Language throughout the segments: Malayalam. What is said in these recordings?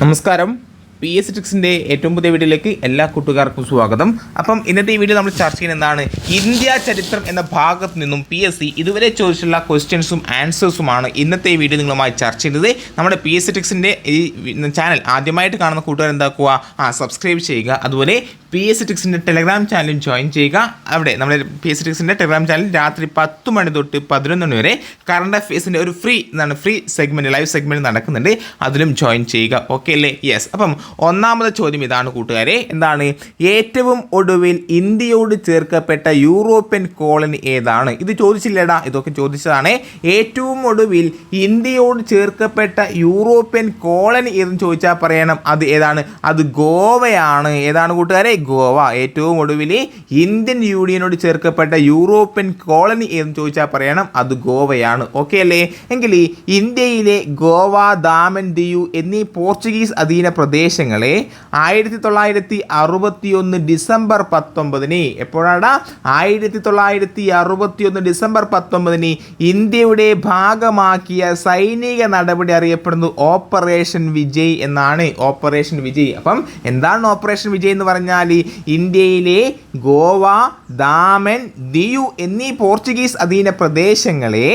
നമസ്കാരം. പി എസ് ട്രിക്സിന്റെ ഏറ്റവും പുതിയ വീഡിയോയിലേക്ക് എല്ലാ കൂട്ടുകാർക്കും സ്വാഗതം. അപ്പം ഇന്നത്തെ ഈ വീഡിയോ നമ്മൾ ചർച്ച ചെയ്യുന്ന എന്താണ്? ഇന്ത്യ ചരിത്രം എന്ന ഭാഗത്ത് നിന്നും പി എസ് സി ഇതുവരെ ചോദിച്ചുള്ള ക്വസ്റ്റ്യൻസും ആൻസേഴ്സുമാണ് ഇന്നത്തെ ഈ വീഡിയോ നിങ്ങളുമായി ചർച്ച ചെയ്യുന്നത്. നമ്മുടെ പി എസ് സിക്സിന്റെ ഈ ചാനൽ ആദ്യമായിട്ട് കാണുന്ന കൂട്ടുകാർ എന്താക്കുക? ആ സബ്സ്ക്രൈബ് ചെയ്യുക. അതുപോലെ പി എസ് സിക്സിന്റെ ടെലഗ്രാം ചാനലും ജോയിൻ ചെയ്യുക. അവിടെ നമ്മുടെ പി എസ് സിക്സിന്റെ ടെലഗ്രാം ചാനൽ രാത്രി പത്ത് മണി തൊട്ട് പതിനൊന്ന് മണി വരെ കറണ്ട് അഫയേഴ്സിന്റെ ഒരു ഫ്രീ എന്താണ് ഫ്രീ സെഗ്മെന്റ് ലൈവ് സെഗ്മെന്റ് നടക്കുന്നുണ്ട്. അതിലും ജോയിൻ ചെയ്യുക. ഓക്കെ അല്ലേ? യെസ് അപ്പം ഒന്നാമത്തെ ചോദ്യം ഇതാണ് കൂട്ടുകാരെ. എന്താണ്? ഏറ്റവും ഒടുവിൽ ഇന്ത്യയോട് ചേർക്കപ്പെട്ട യൂറോപ്യൻ കോളനി ഏതാണ്? ഇത് ചോദിച്ചില്ലേടാ ഇതൊക്കെ ചോദിച്ചതാണ്. ഏറ്റവും ഒടുവിൽ ഇന്ത്യയോട് ചേർക്കപ്പെട്ട യൂറോപ്യൻ കോളനി ഏതെന്ന് ചോദിച്ചാൽ പറയണം. അത് ഏതാണ്? അത് ഗോവയാണ്. ഏതാണ് കൂട്ടുകാരെ? ഗോവ. ഏറ്റവും ഒടുവിൽ ഇന്ത്യൻ യൂണിയനോട് ചേർക്കപ്പെട്ട യൂറോപ്യൻ കോളനി ഏതെന്ന് ചോദിച്ചാൽ പറയണം. അത് ഗോവയാണ്. ഓക്കെ അല്ലേ? എങ്കിൽ ഇന്ത്യയിലെ ഗോവ ദാമൻ ദിയു എന്നീ പോർച്ചുഗീസ് അധീന പ്രദേശങ്ങളെ ആയിരത്തി തൊള്ളായിരത്തി അറുപത്തി ഒന്ന് ഡിസംബർ പത്തൊമ്പതിന്. എപ്പോഴാണ് ആയിരത്തി തൊള്ളായിരത്തി അറുപത്തി ഒന്ന് ഡിസംബർ പത്തൊമ്പതിന് ഇന്ത്യയുടെ ഭാഗമാക്കിയ സൈനിക നടപടി അറിയപ്പെടുന്നു ഓപ്പറേഷൻ വിജയ് എന്നാണ്. ഓപ്പറേഷൻ വിജയ്. അപ്പം എന്താണ് ഓപ്പറേഷൻ വിജയ് എന്ന് പറഞ്ഞാൽ ഇന്ത്യയിലെ ഗോവ ദാമൻ ദിയു എന്നീ പോർച്ചുഗീസ് അധീന പ്രദേശങ്ങളെ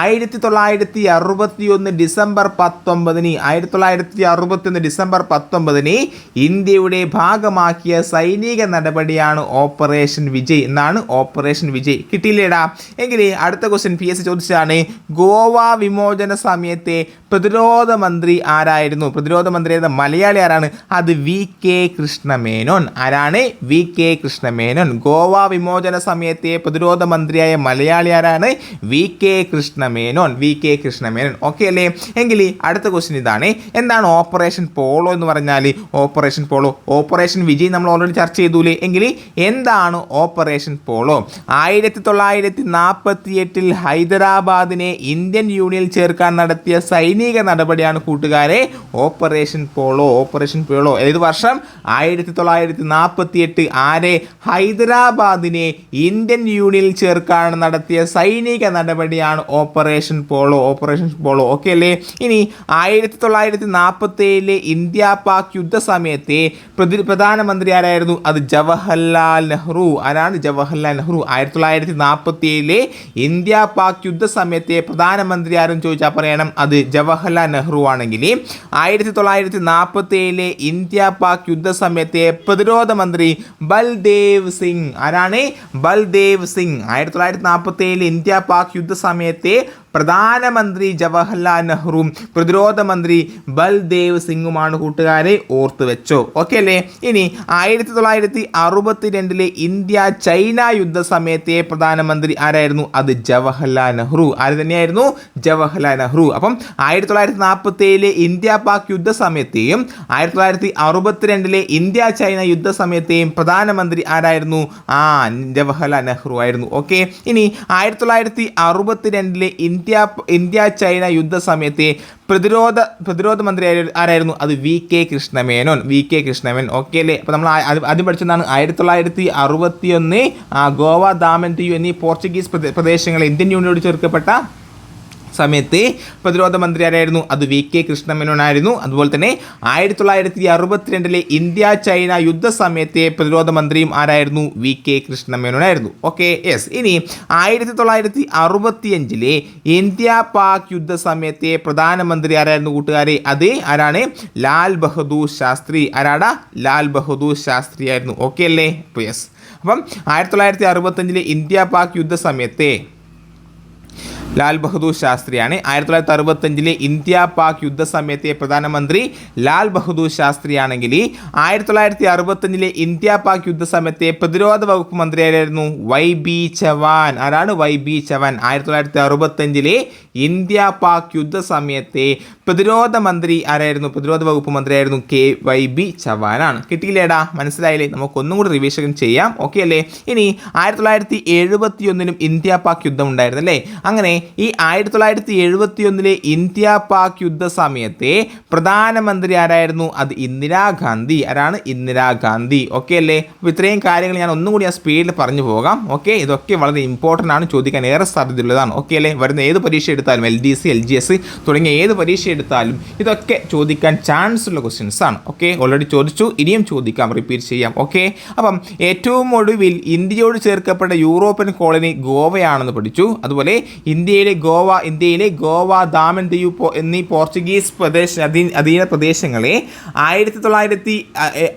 ആയിരത്തി തൊള്ളായിരത്തി അറുപത്തി ഒന്ന് ഡിസംബർ പത്തൊമ്പതിന് ആയിരത്തി തൊള്ളായിരത്തി അറുപത്തി ഒന്ന് ഡിസംബർ പത്തൊമ്പതിന് ഇന്ത്യയുടെ ഭാഗമാക്കിയ സൈനിക നടപടിയാണ് ഓപ്പറേഷൻ വിജയ്. എന്നാണ് ഓപ്പറേഷൻ വിജയ് കിട്ടിയില്ലേടാ? എങ്കിൽ അടുത്ത ക്വസ്റ്റ്യൻ പി എസ് ചോദിച്ചതാണ് ഗോവ വിമോചന സമയത്തെ പ്രതിരോധ മന്ത്രി ആരായിരുന്നു? പ്രതിരോധ മന്ത്രി ആയിരുന്ന മലയാളി ആരാണ്? അത് വി കെ കൃഷ്ണമേനോൻ. ആരാണ്? V K Krishna Menon. ഗോവ വിമോചന സമയത്തെ പ്രതിരോധ മന്ത്രിയായ മലയാളി ആരാണ്? V K Krishna Menon. V K Krishna Menon. Okay അല്ലേ? എങ്കിൽ അടുത്ത ക്വസ്റ്റ്യൻ ഇതാണ് എന്താണ് ഓപ്പറേഷൻ പോളോ എന്ന് പറഞ്ഞാൽ ഓപ്പറേഷൻ പോളോ. ഓപ്പറേഷൻ വിജയ് നമ്മൾ ഓൾറെഡി ചർച്ച ചെയ്തൂലേ? എങ്കിൽ എന്താണ് ഓപ്പറേഷൻ പോളോ? ആയിരത്തി തൊള്ളായിരത്തി നാൽപ്പത്തി എട്ടിൽ ഹൈദരാബാദിനെ ഇന്ത്യൻ യൂണിയനിൽ ചേർക്കാൻ നടത്തിയ സൈനിക നടപടിയാണ് കൂട്ടുകാരെ ഓപ്പറേഷൻ പോളോ ഓപ്പറേഷൻ പോളോ. ഏത് വർഷം? ആയിരത്തി തൊള്ളായിരത്തി നാൽപ്പത്തി എട്ട് ആരെ? ഹൈദരാബാദിനെ ഇന്ത്യൻ യൂണിയനിൽ ചേർക്കാൻ നടത്തിയ സൈനിക നടപടിയാണ് operation polo operation polo. Okay അല്ലേ? ഇനി ആയിരത്തി തൊള്ളായിരത്തി നാൽപ്പത്തി ഏഴിലെ ഇന്ത്യ പാക് യുദ്ധ സമയത്തെ പ്രതി പ്രധാനമന്ത്രി ആരായിരുന്നു അത് ജവഹർലാൽ നെഹ്റു. ആരാണ് ജവഹർലാൽ നെഹ്റു? ആയിരത്തി തൊള്ളായിരത്തി നാൽപ്പത്തി ഏഴിലെ ഇന്ത്യ പാക് യുദ്ധസമയത്തെ പ്രധാനമന്ത്രി ആരും ചോദിച്ചാൽ പറയണം അത് ജവഹർലാൽ നെഹ്റു ആണെങ്കിൽ. ആയിരത്തി തൊള്ളായിരത്തി നാൽപ്പത്തി ഏഴിലെ ഇന്ത്യ പാക് യുദ്ധസമയത്തെ പ്രതിരോധ മന്ത്രി ബൽദേവ് സിംഗ്. ആരാണ്? ബൽദേവ് സിംഗ്. ആയിരത്തി തൊള്ളായിരത്തി നാൽപ്പത്തി ഏഴിലെ ഇന്ത്യ പാക് യുദ്ധ സമയത്തെ പ്രധാനമന്ത്രി ജവഹർലാൽ നെഹ്റുവും പ്രതിരോധ മന്ത്രി ബൽദേവ് സിംഗുമാണ് കൂട്ടുകാരെ ഓർത്തു വെച്ചോ. ഓക്കെ അല്ലേ? ഇനി ആയിരത്തി തൊള്ളായിരത്തി അറുപത്തി രണ്ടിലെ ഇന്ത്യ ചൈന യുദ്ധ സമയത്തെ പ്രധാനമന്ത്രി ആരായിരുന്നു? അത് ജവഹർലാൽ നെഹ്റു. ആര് തന്നെയായിരുന്നു? ജവഹർലാൽ നെഹ്റു. അപ്പം ആയിരത്തി തൊള്ളായിരത്തി നാൽപ്പത്തി ഏഴിലെ ഇന്ത്യ പാക് യുദ്ധ സമയത്തെയും ആയിരത്തി തൊള്ളായിരത്തി അറുപത്തിരണ്ടിലെ ഇന്ത്യ ചൈന യുദ്ധ സമയത്തെയും പ്രധാനമന്ത്രി ആരായിരുന്നു? ആ ജവഹർലാൽ നെഹ്റു ആയിരുന്നു. ഓക്കെ ഇനി ആയിരത്തി തൊള്ളായിരത്തി അറുപത്തിരണ്ടിലെ ഇന്ത്യ ഇന്ത്യ ഇന്ത്യ ചൈന യുദ്ധ സമയത്തെ പ്രതിരോധ പ്രതിരോധ മന്ത്രി ആരായിരുന്നു? അത് V K Krishna Menon V K Krishna Menon. Okay അല്ലേ? അപ്പോൾ നമ്മൾ ആദ്യം പഠിച്ചതാണ് ആയിരത്തി തൊള്ളായിരത്തി അറുപത്തി ഒന്ന് ഗോവ ദാമൻ ദിയു എന്നീ പോർച്ചുഗീസ് പ്രദേശങ്ങളെ ഇന്ത്യൻ യൂണിയനോട് ചേർക്കപ്പെട്ട സമയത്ത് പ്രതിരോധ മന്ത്രി ആരായിരുന്നു അത് വി കെ കൃഷ്ണമേനോനായിരുന്നു. അതുപോലെ തന്നെ ആയിരത്തി തൊള്ളായിരത്തി അറുപത്തിരണ്ടിലെ ഇന്ത്യ ചൈന യുദ്ധ സമയത്തെ പ്രതിരോധ മന്ത്രിയും ആരായിരുന്നു? വി കെ കൃഷ്ണമേനോനായിരുന്നു. ഓക്കെ യെസ് ഇനി ആയിരത്തി തൊള്ളായിരത്തി അറുപത്തിയഞ്ചിലെ ഇന്ത്യ പാക് യുദ്ധ സമയത്തെ പ്രധാനമന്ത്രി ആരായിരുന്നു കൂട്ടുകാരെ? അത് ആരാണ്? ലാൽ ബഹദൂർ ശാസ്ത്രി. ആരാടാ? ലാൽ ബഹദൂർ ശാസ്ത്രി ആയിരുന്നു. ഓക്കെ അല്ലേ? അപ്പോൾ യെസ് അപ്പം ആയിരത്തി തൊള്ളായിരത്തി അറുപത്തഞ്ചിലെ ഇന്ത്യ പാക് യുദ്ധ സമയത്തെ ലാൽ ബഹദൂർ ശാസ്ത്രിയാണ്. ആയിരത്തി തൊള്ളായിരത്തി അറുപത്തഞ്ചിലെ ഇന്ത്യ പാക് യുദ്ധസമയത്തെ പ്രധാനമന്ത്രി ലാൽ ബഹദൂർ ശാസ്ത്രിയാണെങ്കിൽ ആയിരത്തി തൊള്ളായിരത്തി അറുപത്തഞ്ചിലെ ഇന്ത്യ പാക് യുദ്ധസമയത്തെ പ്രതിരോധ വകുപ്പ് മന്ത്രിയായിരുന്നു വൈ ബി ചവാൻ. ആരാണ് വൈ ബി ചവാൻ? ആയിരത്തി തൊള്ളായിരത്തി അറുപത്തഞ്ചിലെ ഇന്ത്യ പാക് യുദ്ധ സമയത്തെ പ്രതിരോധ മന്ത്രി ആരായിരുന്നു? പ്രതിരോധ വകുപ്പ് മന്ത്രിയായിരുന്നു കെ വൈ ബി ചവാനാണ്. കിട്ടിയില്ലേടാ? മനസ്സിലായില്ലേ? നമുക്കൊന്നും കൂടി റിവിഷൻ ചെയ്യാം. ഓക്കെ അല്ലേ? ഇനി ആയിരത്തി തൊള്ളായിരത്തി എഴുപത്തി ഒന്നിനും ഇന്ത്യ പാക് യുദ്ധം ഉണ്ടായിരുന്നു അല്ലേ അങ്ങനെ ഈ ആയിരത്തി തൊള്ളായിരത്തി എഴുപത്തി ഒന്നിലെ ഇന്ത്യ പാക് യുദ്ധ സമയത്തെ പ്രധാനമന്ത്രി ആരായിരുന്നു? അത് ഇന്ദിരാഗാന്ധി. ആരാണ്? ഇന്ദിരാഗാന്ധി. ഓക്കെ അല്ലേ? അപ്പോൾ ഇത്രയും കാര്യങ്ങൾ ഞാൻ ഒന്നും കൂടി ആ സ്പീഡിൽ പറഞ്ഞു പോകാം. ഓക്കെ ഇതൊക്കെ വളരെ ഇമ്പോർട്ടന്റ് ആണ്. ചോദിക്കാൻ ഏറെ സാധ്യതയുള്ളതാണ്. ഓക്കെ അല്ലേ? വരുന്ന ഏത് പരീക്ഷ എടുത്താലും L D C L G S തുടങ്ങിയ ഏത് പരീക്ഷ എടുത്താലും ഇതൊക്കെ ചോദിക്കാൻ ചാൻസ് ഉള്ള ക്വസ്റ്റ്യൻസ് ആണ്. ഓക്കെ ഓൾറെഡി ചോദിച്ചു ഇനിയും ചോദിക്കാം റിപ്പീറ്റ് ചെയ്യാം. ഓക്കെ അപ്പം ഏറ്റവും ഒടുവിൽ ഇന്ത്യയോട് ചേർക്കപ്പെട്ട യൂറോപ്യൻ കോളനി ഗോവയാണെന്ന് പഠിച്ചു. അതുപോലെ ഇന്ത്യയിലെ ഗോവ ഇന്ത്യയിലെ ഗോവ ദാമൻ ദ്വീപ് എന്നീ പോർച്ചുഗീസ് പ്രദേശ അധീ- അധീന പ്രദേശങ്ങളെ ആയിരത്തി തൊള്ളായിരത്തി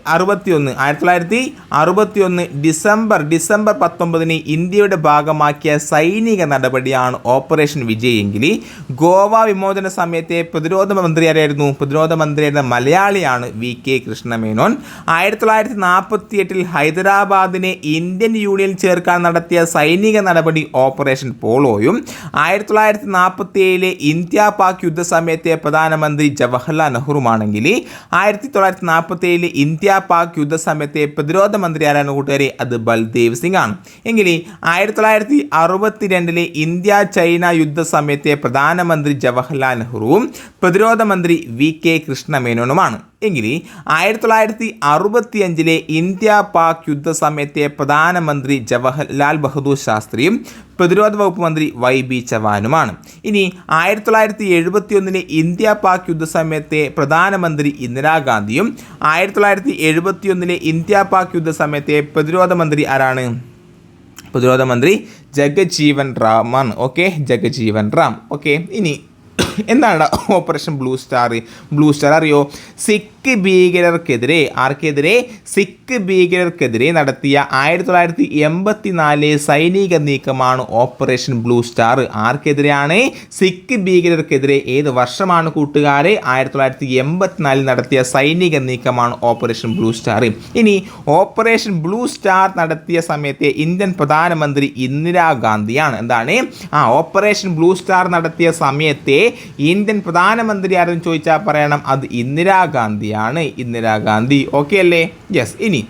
അറുപത്തി ഒന്ന് ആയിരത്തി തൊള്ളായിരത്തി അറുപത്തി ഒന്ന് ഡിസംബർ ഡിസംബർ പത്തൊമ്പതിന് ഇന്ത്യയുടെ ഭാഗമാക്കിയ സൈനിക നടപടിയാണ് ഓപ്പറേഷൻ വിജയ് എങ്കിൽ ഗോവ വിമോചന സമയത്തെ പ്രതിരോധ മന്ത്രി ആരായിരുന്നു? പ്രതിരോധ മന്ത്രിയായിരുന്ന മലയാളിയാണ് വി കെ കൃഷ്ണമേനോൻ. ആയിരത്തി തൊള്ളായിരത്തി നാൽപ്പത്തി എട്ടിൽ ഹൈദരാബാദിനെ ഇന്ത്യൻ യൂണിയൻ ചേർക്കാൻ നടത്തിയ സൈനിക നടപടി ഓപ്പറേഷൻ പോളോയും ആയിരത്തി തൊള്ളായിരത്തി നാൽപ്പത്തി ഏഴിലെ ഇന്ത്യ പാക് യുദ്ധ സമയത്തെ പ്രധാനമന്ത്രി ജവഹർലാൽ നെഹ്റുമാണെങ്കിൽ ആയിരത്തി തൊള്ളായിരത്തി നാൽപ്പത്തി ഏഴിലെ ഇന്ത്യ പാക് യുദ്ധ സമയത്തെ പ്രതിരോധ മന്ത്രി ആരാണ് കൂട്ടുകാരെ? അത് ബൽദേവ് സിംഗ് ആണ്. എങ്കിൽ ആയിരത്തി തൊള്ളായിരത്തി അറുപത്തി രണ്ടിലെ ഇന്ത്യ ചൈന യുദ്ധസമയത്തെ പ്രധാനമന്ത്രി ജവഹർലാൽ നെഹ്റുവും പ്രതിരോധ മന്ത്രി വി കെ കൃഷ്ണമേനോനുമാണ്. എങ്കിൽ ആയിരത്തി തൊള്ളായിരത്തി അറുപത്തി അഞ്ചിലെ ഇന്ത്യ പാക് യുദ്ധ സമയത്തെ പ്രധാനമന്ത്രി ജവഹർലാൽ ബഹദൂർ ശാസ്ത്രിയും പ്രതിരോധ വകുപ്പ് മന്ത്രി വൈ ബി ചവാനുമാണ്. ഇനി ആയിരത്തി തൊള്ളായിരത്തി എഴുപത്തി ഒന്നിലെ ഇന്ത്യ പാക് യുദ്ധ സമയത്തെ പ്രധാനമന്ത്രി ഇന്ദിരാഗാന്ധിയും ആയിരത്തി തൊള്ളായിരത്തി എഴുപത്തി ഒന്നിലെ ഇന്ത്യ പാക് യുദ്ധ സമയത്തെ പ്രതിരോധ മന്ത്രി ആരാണ്? പ്രതിരോധ മന്ത്രി ജഗജീവൻ റാമാണ് ഓക്കെ ജഗജീവൻ റാം ഓക്കെ ഇനി എന്താണ് operation blue star blue star അറിയോ? സിഖ് ഭീകരർക്കെതിരെ ആർക്കെതിരെ? സിഖ് ഭീകരർക്കെതിരെ നടത്തിയ ആയിരത്തി തൊള്ളായിരത്തി എൺപത്തി നാല് സൈനിക നീക്കമാണ് ഓപ്പറേഷൻ ബ്ലൂ സ്റ്റാർ ആർക്കെതിരെയാണ്? സിഖ് ഭീകരർക്കെതിരെ ഏത് വർഷമാണ് കൂട്ടുകാരെ? ആയിരത്തി തൊള്ളായിരത്തി എൺപത്തിനാലിൽ നടത്തിയ സൈനിക നീക്കമാണ് ഓപ്പറേഷൻ ബ്ലൂ സ്റ്റാർ ഇനി ഓപ്പറേഷൻ ബ്ലൂ സ്റ്റാർ നടത്തിയ സമയത്തെ ഇന്ത്യൻ പ്രധാനമന്ത്രി ഇന്ദിരാഗാന്ധിയാണ്. എന്താണ്? ആ ഓപ്പറേഷൻ ബ്ലൂ സ്റ്റാർ നടത്തിയ സമയത്തെ ഇന്ത്യൻ പ്രധാനമന്ത്രി ആരെന്ന് ചോദിച്ചാൽ പറയണം അത് ഇന്ദിരാഗാന്ധിയാണ്. ഇന്ദിരാഗാന്ധി ഓക്കെ അല്ലേ? യെസ് ഇനി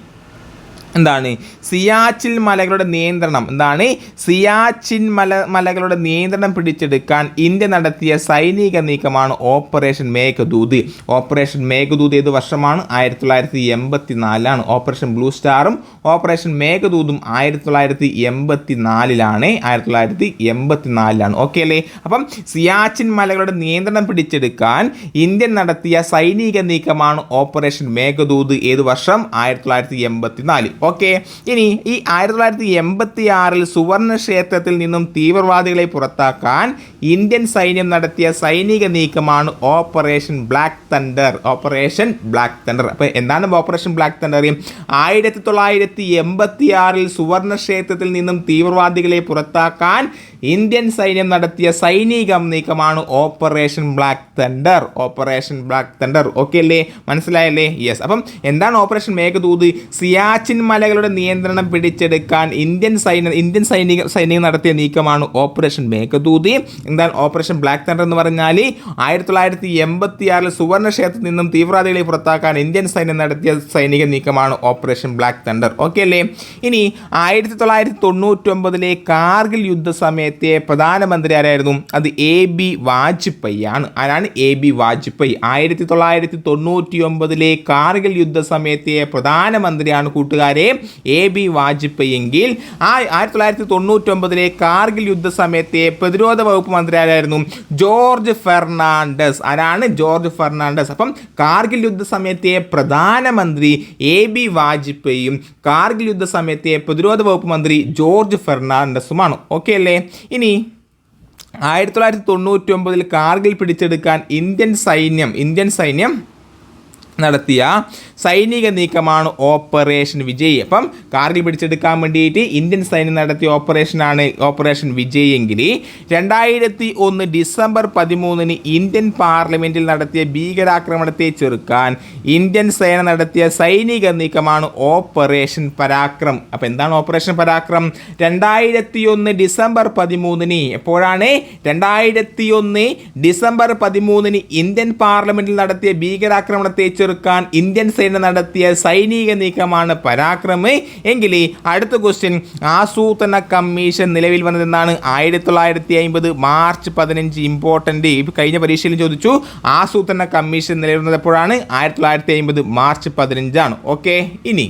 എന്താണ്? സിയാച്ചിൻ മലകളുടെ നിയന്ത്രണം. എന്താണ്? സിയാച്ചിൻ മല മലകളുടെ നിയന്ത്രണം പിടിച്ചെടുക്കാൻ ഇന്ത്യ നടത്തിയ സൈനിക നീക്കമാണ് ഓപ്പറേഷൻ മേഘദൂത്. ഓപ്പറേഷൻ മേഘദൂത് ഏത് വർഷമാണ്? ആയിരത്തി തൊള്ളായിരത്തി എൺപത്തി നാലിലാണ് ഓപ്പറേഷൻ ബ്ലൂ സ്റ്റാറും ഓപ്പറേഷൻ മേഘദൂതും ആയിരത്തി തൊള്ളായിരത്തി എൺപത്തി നാലിലാണ് ആയിരത്തി തൊള്ളായിരത്തി എൺപത്തി നാലിലാണ് ഓക്കെ അല്ലേ? അപ്പം സിയാച്ചിൻ മലകളുടെ നിയന്ത്രണം പിടിച്ചെടുക്കാൻ ഇന്ത്യ നടത്തിയ സൈനിക നീക്കമാണ് ഓപ്പറേഷൻ മേഘദൂത് ഏത് വർഷം? ആയിരത്തി തൊള്ളായിരത്തി എൺപത്തി നാല് ഓക്കെ. ഇനി ഈ ആയിരത്തി തൊള്ളായിരത്തി എൺപത്തി ആറിൽ സുവർണ ക്ഷേത്രത്തിൽ നിന്നും തീവ്രവാദികളെ പുറത്താക്കാൻ ഇന്ത്യൻ സൈന്യം നടത്തിയ സൈനിക നീക്കമാണ് operation black thunder. Operation black thunder. അപ്പോൾ എന്താണ് ഓപ്പറേഷൻ ബ്ലാക്ക് തണ്ടർ? ആയിരത്തി തൊള്ളായിരത്തി എൺപത്തി ആറിൽ സുവർണ ക്ഷേത്രത്തിൽ നിന്നും തീവ്രവാദികളെ പുറത്താക്കാൻ ഇന്ത്യൻ സൈന്യം നടത്തിയ സൈനിക നീക്കമാണ് operation black thunder. Operation black thunder. Okay അല്ലേ? മനസ്സിലായല്ലേ? യെസ് അപ്പം എന്താണ് ഓപ്പറേഷൻ മേഘദൂത്? സിയാച്ചിൻ മലകളുടെ നിയന്ത്രണം പിടിച്ചെടുക്കാൻ ഇന്ത്യൻ സൈന്യ ഇന്ത്യൻ സൈനിക സൈനികർ നടത്തിയ നീക്കമാണ് ഓപ്പറേഷൻ മേഘദൂതി. എന്താണ് ഓപ്പറേഷൻ ബ്ലാക്ക് തണ്ടർ എന്ന് പറഞ്ഞാൽ ആയിരത്തി തൊള്ളായിരത്തി എൺപത്തി ആറിൽ സുവർണ ക്ഷേത്രത്തിൽ നിന്നും തീവ്രവാദികളെ പുറത്താക്കാൻ ഇന്ത്യൻ സൈന്യം നടത്തിയ സൈനിക നീക്കമാണ് ഓപ്പറേഷൻ ബ്ലാക്ക് തണ്ടർ. ഓക്കെ അല്ലേ? ഇനി ആയിരത്തി തൊള്ളായിരത്തി തൊണ്ണൂറ്റൊമ്പതിലെ കാർഗിൽ യുദ്ധ സമയത്തെ പ്രധാനമന്ത്രി ആരായിരുന്നു? അത് എ ബി വാജ്പേയി ആണ്. ആരാണ് എ ബി വാജ്പേയി? ആയിരത്തി തൊള്ളായിരത്തി തൊണ്ണൂറ്റി ഒമ്പതിലെ കാർഗിൽ യുദ്ധ സമയത്തെ പ്രധാനമന്ത്രിയാണ് കൂട്ടുകാരെ എ ബി വാജ്പേയി എങ്കിൽ ആ ആയിരത്തി തൊള്ളായിരത്തി തൊണ്ണൂറ്റൊമ്പതിലെ കാർഗിൽ യുദ്ധ സമയത്തെ പ്രതിരോധ വകുപ്പ് മന്ത്രിയായിരുന്നു ജോർജ് ഫെർണാണ്ടസ്. ആരാണ് ജോർജ് ഫെർണാണ്ടസ്? അപ്പം കാർഗിൽ യുദ്ധ സമയത്തെ പ്രധാനമന്ത്രി എ ബി വാജ്പേയും കാർഗിൽ യുദ്ധ സമയത്തെ പ്രതിരോധ വകുപ്പ് മന്ത്രി ജോർജ് ഫെർണാണ്ടസുമാണ്. ഓക്കെ അല്ലേ? ഇനി ആയിരത്തി തൊള്ളായിരത്തി തൊണ്ണൂറ്റി ഒമ്പതിൽ കാർഗിൽ പിടിച്ചെടുക്കാൻ ഇന്ത്യൻ സൈന്യം ഇന്ത്യൻ സൈന്യം നടത്തിയ സൈനിക നീക്കമാണ് ഓപ്പറേഷൻ വിജയ്. അപ്പം കാർഗിൽ പിടിച്ചെടുക്കാൻ വേണ്ടിയിട്ട് ഇന്ത്യൻ സൈന്യം നടത്തിയ ഓപ്പറേഷനാണ് ഓപ്പറേഷൻ വിജയ് എങ്കിൽ രണ്ടായിരത്തി ഒന്ന് ഡിസംബർ പതിമൂന്നിന് ഇന്ത്യൻ പാർലമെന്റിൽ നടത്തിയ ഭീകരാക്രമണത്തെ ചെറുക്കാൻ ഇന്ത്യൻ സേന നടത്തിയ സൈനിക നീക്കമാണ് ഓപ്പറേഷൻ പരാക്രം. അപ്പം എന്താണ് ഓപ്പറേഷൻ പരാക്രം? രണ്ടായിരത്തി ഒന്ന് ഡിസംബർ പതിമൂന്നിന് എപ്പോഴാണ്? രണ്ടായിരത്തി ഒന്ന് ഡിസംബർ പതിമൂന്നിന് ഇന്ത്യൻ പാർലമെന്റിൽ നടത്തിയ ഭീകരാക്രമണത്തെ ചെറുക്കാൻ ഇന്ത്യൻ സേന നടത്തിയ സൈനിക നീക്കമാണ് പരാക്രമ്. എങ്കിൽ അടുത്ത ക്വസ്റ്റ്യൻ ആസൂത്രണ കമ്മീഷൻ നിലവിൽ വന്നതെന്നാണ് ആയിരത്തി തൊള്ളായിരത്തി അമ്പത് മാർച്ച് പതിനഞ്ച് ഇമ്പോർട്ടന്റ് കഴിഞ്ഞ പരീക്ഷയിലും ചോദിച്ചു. ആസൂത്രണ കമ്മീഷൻ നിലവിൽ വന്നത് എപ്പോഴാണ് ആയിരത്തി തൊള്ളായിരത്തി അമ്പത് മാർച്ച് പതിനഞ്ചാണ്. ഓക്കെ ഇനി.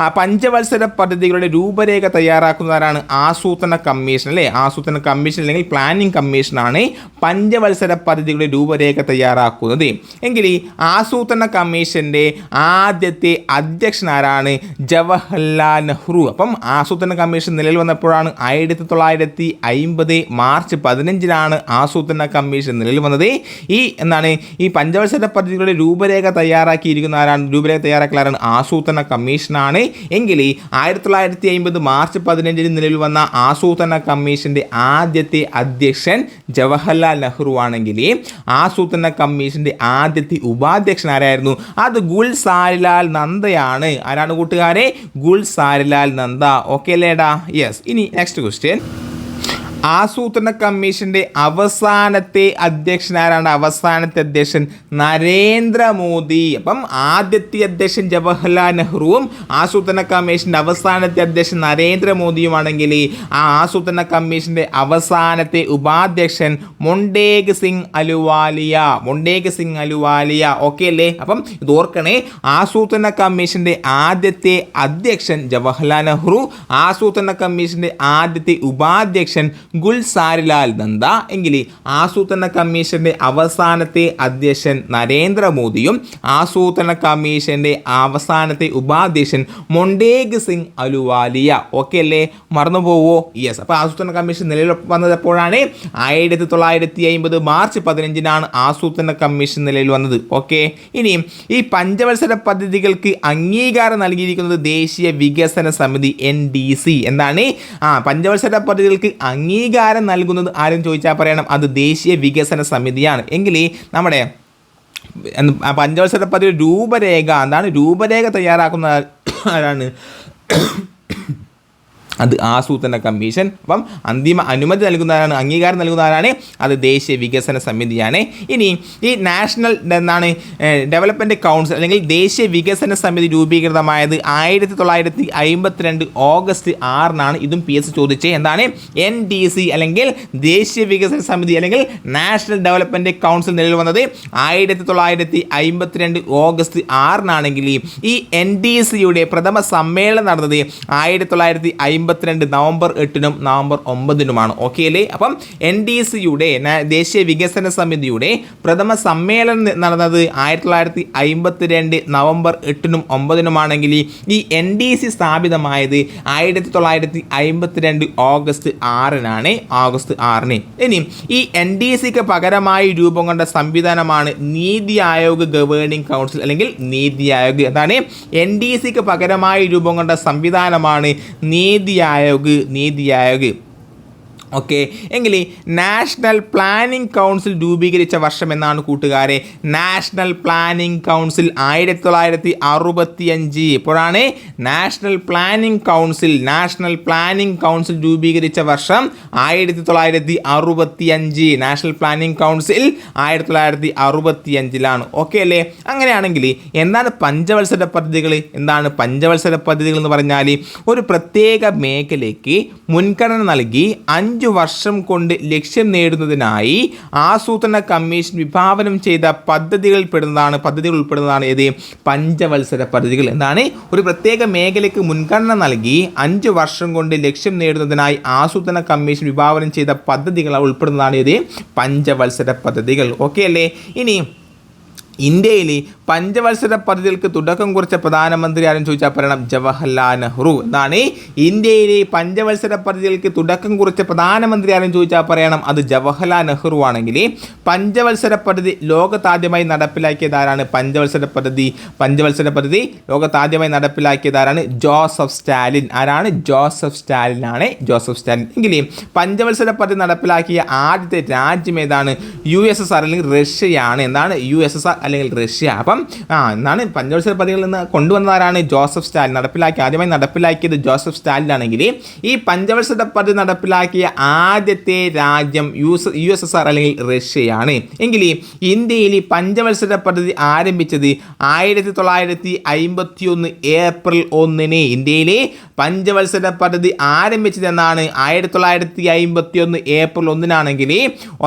ആ പഞ്ചവത്സര പദ്ധതികളുടെ രൂപരേഖ തയ്യാറാക്കുന്നവരാണ് ആസൂത്രണ കമ്മീഷൻ അല്ലേ? ആസൂത്രണ കമ്മീഷൻ അല്ലെങ്കിൽ പ്ലാനിംഗ് കമ്മീഷനാണ് പഞ്ചവത്സര പദ്ധതികളുടെ രൂപരേഖ തയ്യാറാക്കുന്നത്. എങ്കിൽ ഈ ആസൂത്രണ കമ്മീഷന്റെ ആദ്യത്തെ അധ്യക്ഷനാരാണ് ജവഹർലാൽ നെഹ്റു. അപ്പം ആസൂത്രണ കമ്മീഷൻ നിലവിൽ വന്നപ്പോഴാണ് ആയിരത്തി തൊള്ളായിരത്തി അയിമ്പത് മാർച്ച് പതിനഞ്ചിനാണ് ആസൂത്രണ കമ്മീഷൻ നിലവിൽ വന്നത്. ഈ എന്നാണ് ഈ പഞ്ചവത്സര പദ്ധതികളുടെ രൂപരേഖ തയ്യാറാക്കിയിരിക്കുന്ന ആരാണ്? രൂപരേഖ തയ്യാറാക്കലാരാണ് ആസൂത്രണ കമ്മീഷനാണ്. എങ്കിൽ ആയിരത്തി തൊള്ളായിരത്തി അമ്പത് മാർച്ച് പതിനഞ്ചിന് നിലവിൽ വന്ന ആസൂത്രണ കമ്മീഷന്റെ ആദ്യത്തെ അധ്യക്ഷൻ ജവഹർലാൽ നെഹ്റു ആണെങ്കിൽ ആസൂത്രണ കമ്മീഷന്റെ ആദ്യത്തെ ഉപാധ്യക്ഷൻ ആരായിരുന്നു? അത് ഗുൽസാരിലാൽ നന്ദയാണ്. ആരാണ് കൂട്ടുകാരെ? ഗുൽസാരിലാൽ നന്ദ. ഓക്കെ അല്ലേടാ? യെസ് ഇനി നെക്സ്റ്റ് ക്വസ്റ്റ്യൻ ആസൂത്രണ കമ്മീഷന്റെ അവസാനത്തെ അധ്യക്ഷനാരാണ് അവസാനത്തെ അധ്യക്ഷൻ നരേന്ദ്രമോദി അപ്പം ആദ്യത്തെ അധ്യക്ഷൻ ജവഹർലാൽ നെഹ്റുവും ആസൂത്രണ കമ്മീഷന്റെ അവസാനത്തെ അധ്യക്ഷൻ നരേന്ദ്രമോദിയുമാണെങ്കിൽ ആ ആസൂത്രണ കമ്മീഷന്റെ അവസാനത്തെ ഉപാധ്യക്ഷൻ മൊണ്ടേഗ് സിംഗ് അലുവാലിയ. മൊണ്ടേഗ് സിംഗ് അലുവാലിയ. ഓക്കെ അല്ലേ? അപ്പം ഇത് ഓർക്കണേ ആസൂത്രണ കമ്മീഷന്റെ ആദ്യത്തെ അധ്യക്ഷൻ ജവഹർലാൽ നെഹ്റു ആസൂത്രണ കമ്മീഷന്റെ ആദ്യത്തെ ഉപാധ്യക്ഷൻ ഗുൽസാരിലാൽ നന്ദ. എങ്കിൽ ആസൂത്രണ കമ്മീഷന്റെ അവസാനത്തെ അധ്യക്ഷൻ നരേന്ദ്രമോദിയും ആസൂത്രണ കമ്മീഷന്റെ അവസാനത്തെ ഉപാധ്യക്ഷൻ മൊണ്ടേഗ് സിംഗ് അലുവാലിയ. ഓക്കെ അല്ലേ? മറന്നു പോവോ? യെസ് അപ്പോൾ ആസൂത്രണ കമ്മീഷൻ നിലവിൽ വന്നത് എപ്പോഴാണ്? ആയിരത്തി തൊള്ളായിരത്തി അമ്പത് മാർച്ച് പതിനഞ്ചിനാണ് ആസൂത്രണ കമ്മീഷൻ നിലയിൽ വന്നത്. ഓക്കെ? ഇനി ഈ പഞ്ചവത്സര പദ്ധതികൾക്ക് അംഗീകാരം നൽകിയിരിക്കുന്നത് ദേശീയ വികസന സമിതി എൻ ഡി സി എന്താണ്? ആ പഞ്ചവത്സര പദ്ധതികൾക്ക് അംഗീകാരം നൽകുന്നത് ആരും ചോദിച്ചാൽ പറയണം. അത് ദേശീയ വികസന സമിതിയാണ്. എങ്കിൽ നമ്മുടെ പഞ്ചവത്സര പദ്ധതി രൂപരേഖ എന്താണ്? രൂപരേഖ തയ്യാറാക്കുന്ന ആരാണ്? അത് ആസൂത്രണ കമ്മീഷൻ. അപ്പം അന്തിമ അനുമതി നൽകുന്നതാണ് അംഗീകാരം നൽകുന്നതാണ് അത് ദേശീയ വികസന സമിതിയാണ്. ഇനി ഈ നാഷണൽ എന്താണ് ഡെവലപ്മെന്റ് കൗൺസിൽ അല്ലെങ്കിൽ ദേശീയ വികസന സമിതി രൂപീകൃതമായത് ആയിരത്തി തൊള്ളായിരത്തി അമ്പത്തിരണ്ട് ഓഗസ്റ്റ് ആറിനാണ് ഇതും പി എസ് ചോദിച്ചത്. എന്താണ്? എൻ ഡി സി അല്ലെങ്കിൽ ദേശീയ വികസന സമിതി അല്ലെങ്കിൽ നാഷണൽ ഡെവലപ്മെന്റ് കൗൺസിൽ നിലവിൽ വന്നത് ആയിരത്തി തൊള്ളായിരത്തി അമ്പത്തിരണ്ട് ഓഗസ്റ്റ് ആറിനാണെങ്കിൽ ഈ എൻ ഡി സിയുടെ പ്രഥമ സമ്മേളനം നടന്നത് ആയിരത്തി തൊള്ളായിരത്തി അമ്പത്തിരണ്ട് നവംബർ എട്ടിനും നവംബർ ഒമ്പതിനുമാണ്. ഓക്കെ അല്ലേ? അപ്പം എൻ ഡി സിയുടെ ദേശീയ വികസന സമിതിയുടെ പ്രഥമ സമ്മേളനം നടന്നത് ആയിരത്തി തൊള്ളായിരത്തി അമ്പത്തിരണ്ട് നവംബർ എട്ടിനും ഒമ്പതിനുമാണെങ്കിൽ ഈ എൻ ഡി സി സ്ഥാപിതമായത് ആയിരത്തി തൊള്ളായിരത്തി അമ്പത്തിരണ്ട് ഓഗസ്റ്റ് ആറിനാണ്. ഓഗസ്റ്റ് ആറിന്. ഇനി ഈ എൻ ഡി സിക്ക് പകരമായി രൂപം കൊണ്ട സംവിധാനമാണ് നീതി ആയോഗ് ഗവേണിംഗ് കൗൺസിൽ അല്ലെങ്കിൽ നീതി ആയോഗ്. എന്താണ്? എൻ ഡി സിക്ക് പകരമായി രൂപം കൊണ്ട സംവിധാനമാണ് നീതി ആയോഗ് നീതി ആയോഗ് ഓക്കെ. എങ്കിൽ നാഷണൽ പ്ലാനിംഗ് കൗൺസിൽ രൂപീകരിച്ച വർഷം എന്നാണ് കൂട്ടുകാരെ. നാഷണൽ പ്ലാനിംഗ് കൗൺസിൽ ആയിരത്തി തൊള്ളായിരത്തി അറുപത്തി അഞ്ച് ഇപ്പോഴാണ് national planning council national planning council രൂപീകരിച്ച വർഷം ആയിരത്തി തൊള്ളായിരത്തി അറുപത്തി അഞ്ച് നാഷണൽ പ്ലാനിംഗ് കൗൺസിൽ ആയിരത്തി തൊള്ളായിരത്തി അറുപത്തി അഞ്ചിലാണ് ഓക്കെ അല്ലേ? അങ്ങനെയാണെങ്കിൽ എന്താണ് പഞ്ചവത്സര പദ്ധതികൾ എന്താണ് പഞ്ചവത്സര പദ്ധതികൾ എന്ന് പറഞ്ഞാൽ ഒരു പ്രത്യേക മേഖലയ്ക്ക് മുൻഗണന നൽകി അഞ്ച് അഞ്ചു വർഷം കൊണ്ട് ലക്ഷ്യം നേടുന്നതിനായി ആസൂത്രണ കമ്മീഷൻ വിഭാവനം ചെയ്ത പദ്ധതികളിൽ പെടുന്നതാണ് പദ്ധതികൾ ഉൾപ്പെടുന്നതാണ് ഏത്? പഞ്ചവത്സര പദ്ധതികൾ എന്താണ് ഒരു പ്രത്യേക മേഖലയ്ക്ക് മുൻഗണന നൽകി അഞ്ച് വർഷം കൊണ്ട് ലക്ഷ്യം നേടുന്നതിനായി ആസൂത്രണ കമ്മീഷൻ വിഭാവനം ചെയ്ത പദ്ധതികൾ ഉൾപ്പെടുന്നതാണ് ഏത്? പഞ്ചവത്സര പദ്ധതികൾ. ഓക്കെ അല്ലേ? ഇനി ഇന്ത്യയിൽ പഞ്ചവത്സര പദ്ധതികൾക്ക് തുടക്കം കുറിച്ച പ്രധാനമന്ത്രി ആരും ചോദിച്ചാൽ പറയണം ജവഹർലാൽ നെഹ്റു. എന്നാണ് ഇന്ത്യയിലെ പഞ്ചവത്സര പദ്ധതികൾക്ക് തുടക്കം കുറിച്ച പ്രധാനമന്ത്രി ആരും ചോദിച്ചാൽ പറയണം അത് ജവഹർലാൽ നെഹ്റു ആണെങ്കിൽ പഞ്ചവത്സര പദ്ധതി ലോകത്താദ്യമായി നടപ്പിലാക്കിയതാരാണ്? പഞ്ചവത്സര പദ്ധതി പഞ്ചവത്സര പദ്ധതി ലോകത്താദ്യമായി നടപ്പിലാക്കിയതാരാണ്? ജോസഫ് സ്റ്റാലിൻ. ആരാണ്? ജോസഫ് സ്റ്റാലിൻ ആണ്. Joseph Stalin. എങ്കിൽ പഞ്ചവത്സര പദ്ധതി നടപ്പിലാക്കിയ ആദ്യത്തെ രാജ്യം ഏതാണ്? യു എസ് എസ് ആർ അല്ലെങ്കിൽ റഷ്യയാണ്. എന്താണ്? യു എസ് എസ് ആർ അല്ലെങ്കിൽ റഷ്യ. അപ്പം ആ എന്നാണ് പഞ്ചവത്സര പദ്ധതികളിൽ നിന്ന് കൊണ്ടുവന്നതാരാണ് ജോസഫ് സ്റ്റാലിൻ. നടപ്പിലാക്കി ആദ്യമായി നടപ്പിലാക്കിയത് ജോസഫ് സ്റ്റാലിൻ ആണെങ്കിൽ ഈ പഞ്ചവത്സര പദ്ധതി നടപ്പിലാക്കിയ ആദ്യത്തെ രാജ്യം U U S S R അല്ലെങ്കിൽ റഷ്യയാണ്. എങ്കിൽ ഇന്ത്യയിൽ ഈ പഞ്ചവത്സര പദ്ധതി ആരംഭിച്ചത് ആയിരത്തി തൊള്ളായിരത്തി അമ്പത്തി ഒന്ന് ഏപ്രിൽ ഒന്നിന്. ഇന്ത്യയിലെ പഞ്ചവത്സര പദ്ധതി ആരംഭിച്ചതെന്നാണ് ആയിരത്തി തൊള്ളായിരത്തി അമ്പത്തി ഒന്ന് ഏപ്രിൽ ഒന്നിനാണെങ്കിൽ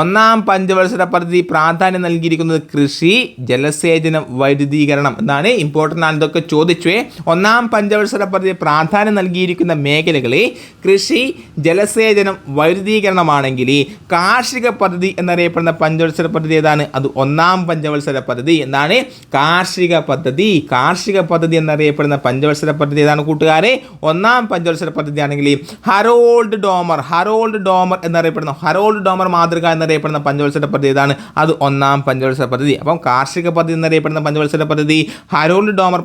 ഒന്നാം പഞ്ചവത്സര പദ്ധതി പ്രാധാന്യം നൽകിയിരിക്കുന്നത് കൃഷി ജലസേചനം വൈദ്യുതീകരണം എന്നാണ് ഇമ്പോർട്ടന്റ് ആണ് ഇതൊക്കെ ചോദിച്ചേ. ഒന്നാം പഞ്ചവത്സര പദ്ധതി പ്രാധാന്യം നൽകിയിരിക്കുന്ന മേഖലകളിൽ കൃഷി ജലസേചനം വൈദ്യുതീകരണമാണെങ്കിൽ കാർഷിക പദ്ധതി എന്നറിയപ്പെടുന്ന പഞ്ചവത്സര പദ്ധതി ഏതാണ്? അത് ഒന്നാം പഞ്ചവത്സര പദ്ധതി എന്നാണ് കാർഷിക പദ്ധതി. കാർഷിക പദ്ധതി എന്നറിയപ്പെടുന്ന പഞ്ചവത്സര പദ്ധതി ഏതാണ് കൂട്ടുകാരെ? ഒന്നാം പഞ്ചവത്സര പദ്ധതി ആണെങ്കിൽ ഹറോൾഡ് ഡോമർ ഹറോൾഡ് ഡോമർ എന്നറിയപ്പെടുന്ന. ഹറോൾഡ് ഡോമർ മാതൃക എന്നറിയപ്പെടുന്ന പഞ്ചവത്സര പദ്ധതി ഏതാണ്? അത് ഒന്നാം പഞ്ചവത്സര പദ്ധതി. അപ്പം കാർഷിക പദ്ധതി എന്നറിയപ്പെടുന്ന പഞ്ചവത്സര പദ്ധതി ഹരോൾഡ് ഡോമർ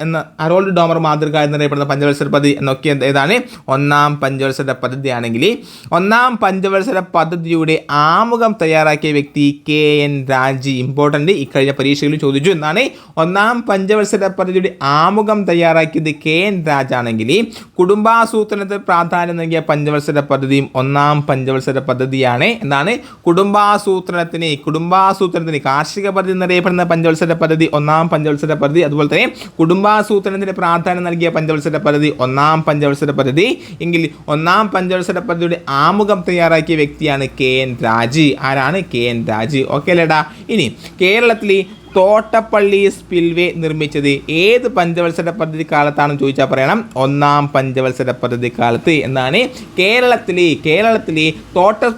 എന്ന ഹരോൾഡ് ഡോമർ മാതൃക എന്നറിയപ്പെടുന്ന പഞ്ചവത്സര പദ്ധതി എന്നൊക്കെ ഏതാണ്? ഒന്നാം പഞ്ചവത്സര പദ്ധതി ആണെങ്കിൽ ഒന്നാം പഞ്ചവത്സര പദ്ധതിയുടെ ആമുഖം തയ്യാറാക്കിയ വ്യക്തി കെ എൻ രാജി. ഇമ്പോർട്ടന്റ് ഇക്കഴിഞ്ഞ പരീക്ഷകളിൽ ചോദിച്ചു എന്നാണ്. ഒന്നാം പഞ്ചവത്സര പദ്ധതിയുടെ ആമുഖം തയ്യാറാക്കിയത് കെ എൻ രാജാണെങ്കിൽ കുടുംബാസൂത്രണത്തിന് പ്രാധാന്യം നൽകിയ പഞ്ചവത്സര പദ്ധതിയും ഒന്നാം പഞ്ചവത്സര പദ്ധതിയാണ്. എന്താണ്? കുടുംബാസൂത്രണത്തിന് കുടുംബാസൂത്രണത്തിന് കാർഷിക പദ്ധതി എന്നറിയപ്പെടുന്ന പഞ്ചവത്സര പദ്ധതി ഒന്നാം പഞ്ചവത്സര പദ്ധതി അതുപോലെ തന്നെ കുടുംബാസൂത്രണത്തിന് പ്രാധാന്യം നൽകിയ പഞ്ചവത്സര പദ്ധതി ഒന്നാം പഞ്ചവത്സര പദ്ധതി. എങ്കിൽ ഒന്നാം പഞ്ചവത്സര പദ്ധതിയുടെ ആമുഖം തയ്യാറാക്കിയ വ്യക്തിയാണ് കെ എൻ രാജി. ആരാണ് കെ എൻ രാജി? ഓക്കെ അല്ലേടാ. ഇനി കേരളത്തിൽ തോട്ടപ്പള്ളി സ്പിൽവേ നിർമ്മിച്ചത് ഏത് പഞ്ചവത്സര പദ്ധതി കാലത്താണെന്ന് ചോദിച്ചാൽ പറയണം. ഒന്നാം പഞ്ചവത്സര പദ്ധതി കാലത്ത് എന്നാണ് കേരളത്തിലെ കേരളത്തിലെ തോട്ട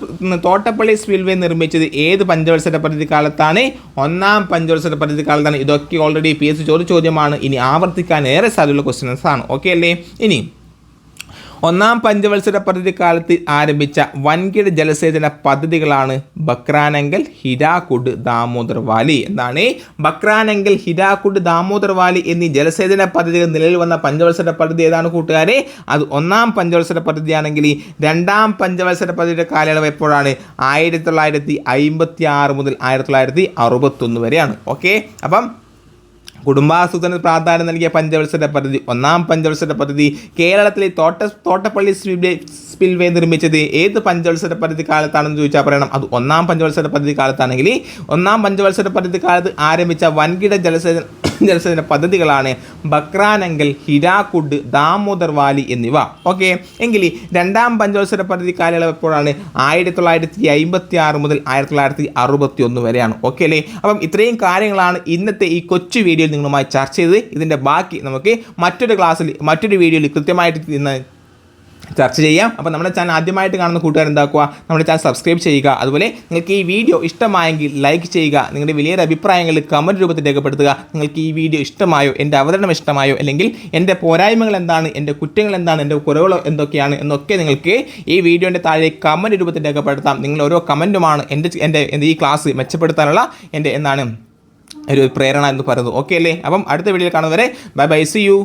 തോട്ടപ്പള്ളി സ്പിൽവേ നിർമ്മിച്ചത് ഏത് പഞ്ചവത്സര പദ്ധതി കാലത്താണ്? ഒന്നാം പഞ്ചവത്സര പദ്ധതി കാലത്താണ്. ഇതൊക്കെ ഓൾറെഡി പി എസ് ചോദ്യ ചോദ്യമാണ്. ഇനി ആവർത്തിക്കാൻ ഏറെ സാധ്യതയുള്ള ക്വസ്റ്റ്യൻസ് ആണ്. ഓക്കെ അല്ലേ? ഇനി ഒന്നാം പഞ്ചവത്സര പദ്ധതി കാലത്ത് ആരംഭിച്ച വൻകിട ജലസേചന പദ്ധതികളാണ് ബക്രാനങ്കൽ ഹിരാകുഡ് ദാമോദർ വാലി എന്താണ് ബക്രാനങ്കൽ ഹിരാക്കുഡ് ദാമോദർ വാലി എന്നീ ജലസേചന പദ്ധതികൾ നിലവിൽ വന്ന പഞ്ചവത്സര പദ്ധതി ഏതാണ് കൂട്ടുകാരെ? അത് ഒന്നാം പഞ്ചവത്സര പദ്ധതിയാണെങ്കിൽ രണ്ടാം പഞ്ചവത്സര പദ്ധതിയുടെ കാലയളവ് എപ്പോഴാണ്? ആയിരത്തി തൊള്ളായിരത്തി അമ്പത്തി ആറ് മുതൽ ആയിരത്തി തൊള്ളായിരത്തി അറുപത്തൊന്ന് വരെയാണ്. ഓക്കെ? അപ്പം കുടുംബാസൂത്രണ പ്രാധാന്യം നൽകിയ പഞ്ചവത്സര പദ്ധതി ഒന്നാം പഞ്ചവത്സര പദ്ധതി കേരളത്തിലെ തോട്ട തോട്ടപ്പള്ളി സ്പിൽവേ സ്പിൽവേ നിർമ്മിച്ചത് ഏത് പഞ്ചവത്സര പദ്ധതി കാലത്താണെന്ന് ചോദിച്ചാൽ പറയണം. അത് ഒന്നാം പഞ്ചവത്സര പദ്ധതി കാലത്താണെങ്കിൽ ഒന്നാം പഞ്ചവത്സര പദ്ധതി കാലത്ത് ആരംഭിച്ച വൻകിട ജലസേചന ജലസേചന പദ്ധതികളാണ് ബക്രാനങ്കൽ ഹിരാക്കുഡ് ദാമോദർ വാലി എന്നിവ. ഓക്കെ? എങ്കിൽ രണ്ടാം പഞ്ചവത്സര പദ്ധതി കാലയളവ് എപ്പോഴാണ്? ആയിരത്തി തൊള്ളായിരത്തി അമ്പത്തി ആറ് മുതൽ ആയിരത്തി തൊള്ളായിരത്തി അറുപത്തി ഒന്ന് വരെയാണ്. ഓക്കെ അല്ലേ? അപ്പം ഇത്രയും കാര്യങ്ങളാണ് ഇന്നത്തെ ഈ കൊച്ചു വീഡിയോയിൽ നിങ്ങളുമായി ചർച്ച ചെയ്തത്. ഇതിന്റെ ബാക്കി നമുക്ക് മറ്റൊരു ക്ലാസ്സിൽ മറ്റൊരു വീഡിയോയിൽ കൃത്യമായിട്ട് ചർച്ച ചെയ്യാം. അപ്പോൾ നമ്മുടെ ചാനൽ ആദ്യമായിട്ട് കാണുന്ന കൂട്ടുകാർ എന്താക്കുക? നമ്മുടെ ചാനൽ സബ്സ്ക്രൈബ് ചെയ്യുക. അതുപോലെ നിങ്ങൾക്ക് ഈ വീഡിയോ ഇഷ്ടമായെങ്കിൽ ലൈക്ക് ചെയ്യുക. നിങ്ങളുടെ വലിയൊരു അഭിപ്രായങ്ങൾ കമന്റ് രൂപത്തിൽ രേഖപ്പെടുത്തുക. നിങ്ങൾക്ക് ഈ വീഡിയോ ഇഷ്ടമായോ? എന്റെ അവതരണം ഇഷ്ടമായോ? അല്ലെങ്കിൽ എന്റെ പോരായ്മകൾ എന്താണ്? എന്റെ കുറ്റങ്ങൾ എന്താണ്? എന്റെ കുറവുകൾ എന്തൊക്കെയാണ്? എന്നൊക്കെ നിങ്ങൾക്ക് ഈ വീഡിയോന്റെ താഴെ കമന്റ് രൂപത്തിൽ രേഖപ്പെടുത്താം. നിങ്ങൾ ഓരോ കമന്റുമാണ് എന്റെ എന്റെ ഈ ക്ലാസ് മെച്ചപ്പെടുത്താനുള്ള എന്റെ എന്താണ് ഒരു പ്രേരണ എന്ന് പറയുന്നത്. ഓക്കെ അല്ലേ? അപ്പം അടുത്ത വീഡിയോയിൽ കാണുന്നവരെ ബൈ ബൈ സി യു